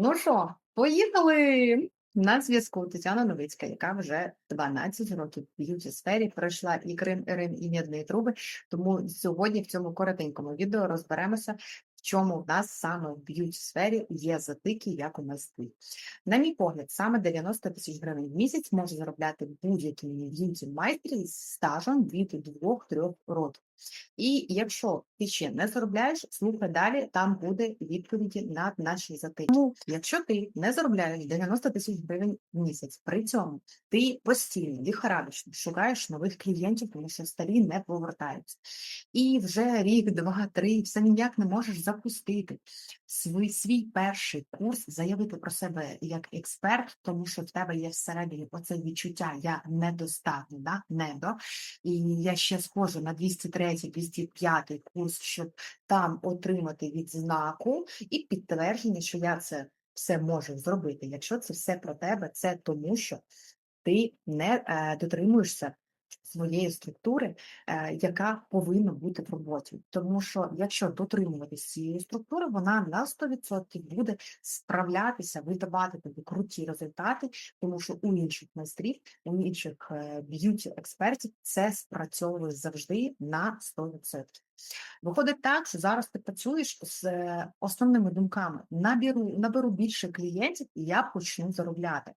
Ну що, поїхали! На зв'язку Тетяна Новицька, яка вже 12 років в б'юті сфері пройшла і Крим, і Рим, і м'ядні труби. Тому сьогодні в цьому коротенькому відео розберемося, в чому в нас саме в б'юті сфері є затики, як у нас тут. На мій погляд, саме 90 тисяч гривень в місяць може заробляти будь-який б'юті майстер з стажем від 2-3 років. І якщо ти ще не заробляєш, слухай далі, там буде відповіді на наші затики. Тому, якщо ти не заробляєш 90 тисяч гривень в місяць, при цьому ти постійно ліхорадочно шукаєш нових клієнтів, тому що старі не повертаються. І вже рік, два, три, все ніяк не можеш запустити свій, свій перший курс, заявити про себе як експерт, тому що в тебе є всередині оце відчуття я недостатньо, да? недо, і я ще схожу на 203 205 курс, щоб там отримати відзнаку і підтвердження, що я це все можу зробити. Якщо це все про тебе, це тому, що ти не е, дотримуєшся своєї структури, е, яка повинна бути в роботі. Тому що якщо дотримуватися цієї структури, вона на 100% буде справлятися, видавати тобі круті результати, тому що у інших майстрів, у інших е, б'юті-експертів це спрацьовує завжди на 100%. Виходить так, що зараз ти працюєш з е, основними думками: наберу, наберу більше клієнтів, і я почну заробляти.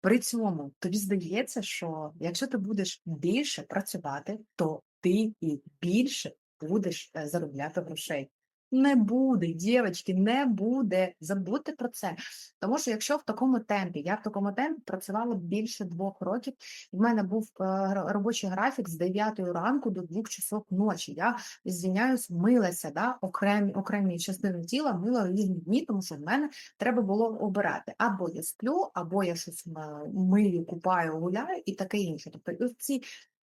При цьому тобі здається, що якщо ти будеш більше працювати, то ти і більше будеш е, заробляти грошей. Не буде, дівчатки, не буде. Забудьте про це. Тому що якщо в такому темпі, я в такому темпі працювала більше двох років, в мене був е, робочий графік з 9 ранку до 2 часов ночі. Я звільняюсь, милася, да, окремі, окремі частини тіла мила різні дні, тому що в мене треба було обирати. Або я сплю, або я щось мию, купаю, гуляю і таке інше. Тобто і ці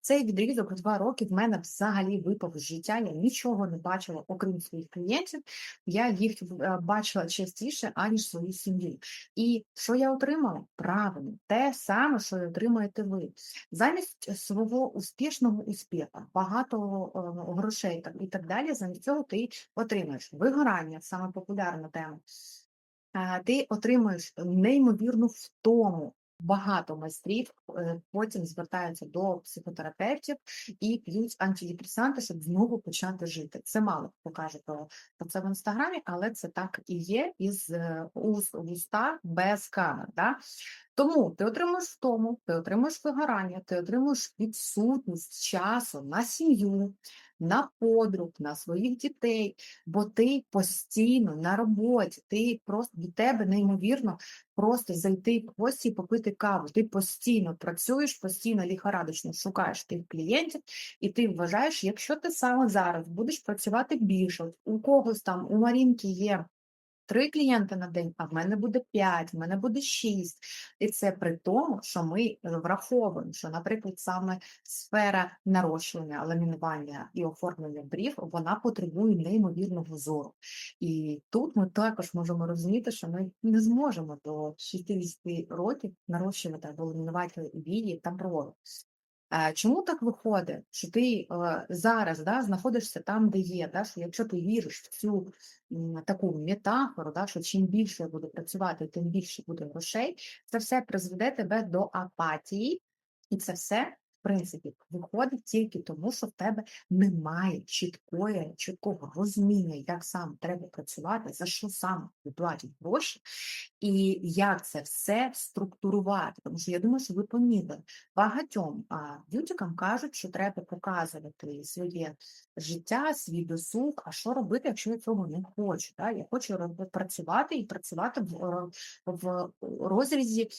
цей відрізок в два роки в мене взагалі випав з життя. Я нічого не бачила, окрім своїх клієнтів. Я їх е, бачила частіше, аніж свої сім'ї. І що я отримала? Правильно, те саме, що отримаєте ви. Замість свого успішного успіху, багато е, грошей і так далі, замість цього ти отримаєш вигорання, саме популярна тема. Е, Ти отримуєш неймовірну втому. Багато майстрів е, потім звертаються до психотерапевтів і п'ють антидепресанти, щоб знову почати жити. Це мало покаже про, це в інстаграмі, але це так і є із е, уст без камер. Да? Тому ти отримуєш втому, ти отримуєш вигорання, ти отримуєш відсутність часу на сім'ю, на подруг, на своїх дітей, бо ти постійно на роботі, ти просто до тебе неймовірно просто зайти в гості і попити каву. Ти постійно працюєш, постійно ліхорадочно шукаєш тих клієнтів, і ти вважаєш, якщо ти саме зараз будеш працювати більше, у когось там у Марінки є. Три клієнти на день, а в мене буде п'ять, в мене буде шість. І це при тому, що ми е, враховуємо, що, наприклад, саме сфера нарощування, ламінування і оформлення брів, вона потребує неймовірного зору. І тут ми також можемо розуміти, що ми не зможемо до 60 років нарощувати або ламінувати вії та брови. Чому так виходить, що ти е, зараз да, знаходишся там, де є, да, що якщо ти віриш в цю таку метафору, да, що чим більше я буду працювати, тим більше буде грошей, це все призведе тебе до апатії, і це все, в принципі, виходить тільки тому, що в тебе немає чіткої, чіткого розуміння, як саме треба працювати, за що тобі платять гроші, і як це все структурувати. Тому що я думаю, що ви помітили, багатьом б'ютікам кажуть, що треба показувати своє життя, свій досуг, а що робити, якщо я цього не хочу. Да? Я хочу працювати і працювати в, в розрізі,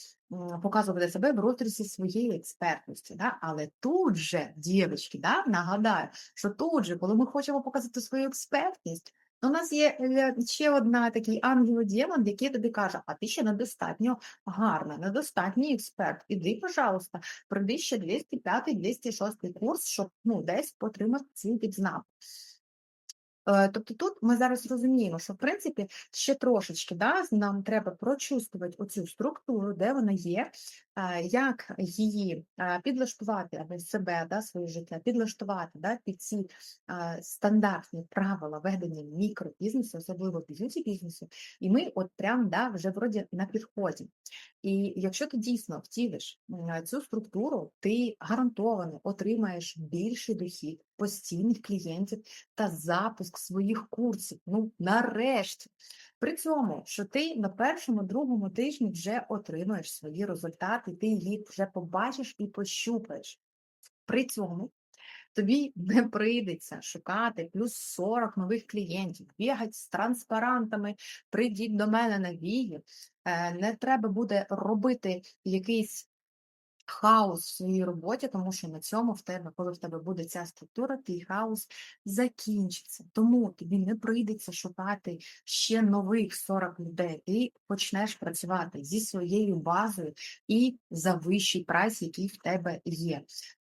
показувати себе в розрізі своєї експертності. Да? Але тут же, дівчатки, да, нагадаю, що тут же, коли ми хочемо показати свою експертність, у нас є е, ще одна такий ангел-демон, який тобі каже, а ти ще недостатньо гарна, недостатній експерт. Іди, пожалуйста, пройди ще 205-206 курс, щоб ну, десь отримати цю відзнаку. Е, Тобто тут ми зараз розуміємо, що в принципі ще трошечки да, нам треба прочувствувати оцю структуру, де вона є, е, як її е, підлаштувати аби себе, да, своє життя, підлаштувати да, під ці стандартні правила ведення мікробізнесу, особливо б'юті бізнесу, і ми от прям да, вже вроді на підході. І якщо ти дійсно втілиш цю структуру, ти гарантовано отримаєш більший дохід, постійних клієнтів та запуск своїх курсів. Ну, нарешті. При цьому, що ти на першому, другому тижні вже отримаєш свої результати, ти їх вже побачиш і пощупаєш. При цьому тобі не прийдеться шукати плюс 40 нових клієнтів, бігати з транспарантами, прийдіть до мене на вії. Е, Не треба буде робити якийсь хаос в своїй роботі, тому що на цьому в тебе, коли в тебе буде ця структура, твій хаос закінчиться. Тому тобі не прийдеться шукати ще нових 40 людей. Ти почнеш працювати зі своєю базою і за вищий прайс, який в тебе є.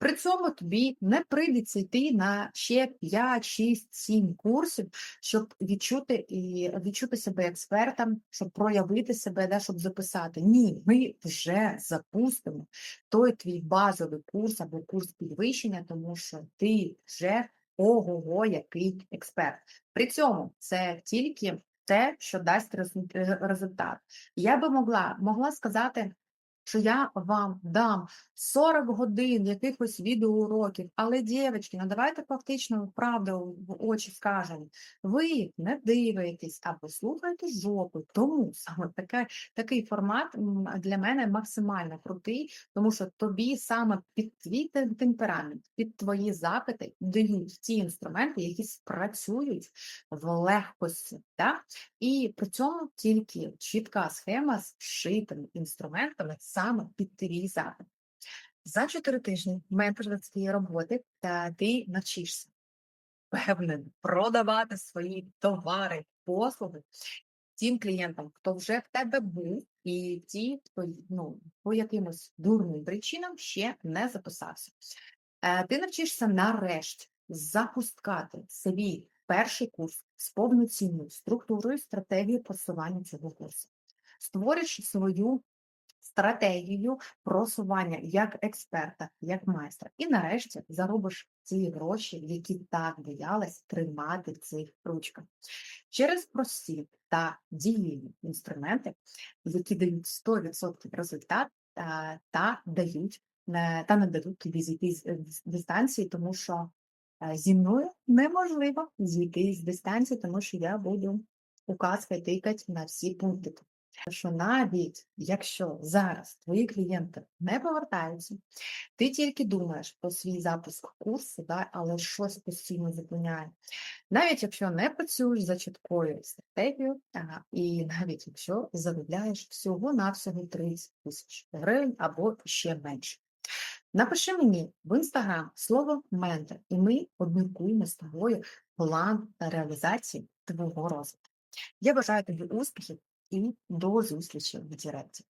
При цьому тобі не прийдеться йти на ще 5, 6, 7 курсів, щоб відчути і відчути себе експертом, щоб проявити себе, да, щоб записати. Ні, ми вже запустимо той твій базовий курс або курс підвищення, тому що ти вже ого-го, який експерт. При цьому це тільки те, що дасть резу- результат. Я би могла, могла сказати, що я вам дам 40 годин якихось відеоуроків, але, дівчатки, ну давайте фактично правду в очі скажемо. Ви не дивитесь або слухаєте жопу. Тому саме таке, такий формат для мене максимально крутий, тому що тобі саме під твій темперамент, під твої запити дають ті інструменти, які спрацюють в легкості. Так? І при цьому тільки чітка схема з вшитими інструментами саме під твій запит. За 4 тижні менторської роботи та ти навчишся впевнено продавати свої товари, послуги тим клієнтам, хто вже в тебе був, і ті, хто ну, по якимось дурним причинам ще не записався. Е, Ти навчишся нарешті запускати свій перший курс з повноцінною структурою, стратегією просування цього курсу. Створиш свою стратегію просування як експерта, як майстра. І нарешті заробиш ці гроші, які так боялась тримати в цих ручках. Через прості та дієві інструменти, які дають 100% результат та, та дають та не дадуть тобі зійти з е, дистанції, тому що е, зі мною неможливо зійти з дистанції, тому що я буду указкою тикати на всі пункти. Що навіть якщо зараз твої клієнти не повертаються, ти тільки думаєш про свій запуск курсу, да, але щось постійно зупиняє. Навіть якщо не працюєш за чіткою стратегією, і навіть якщо заробляєш всього-навсього 30 тисяч гривень або ще менше. Напиши мені в інстаграм слово ментор, і ми обміркуємо з тобою план реалізації твого розвитку. Я бажаю тобі успіхів і до зустрічі в Діректі.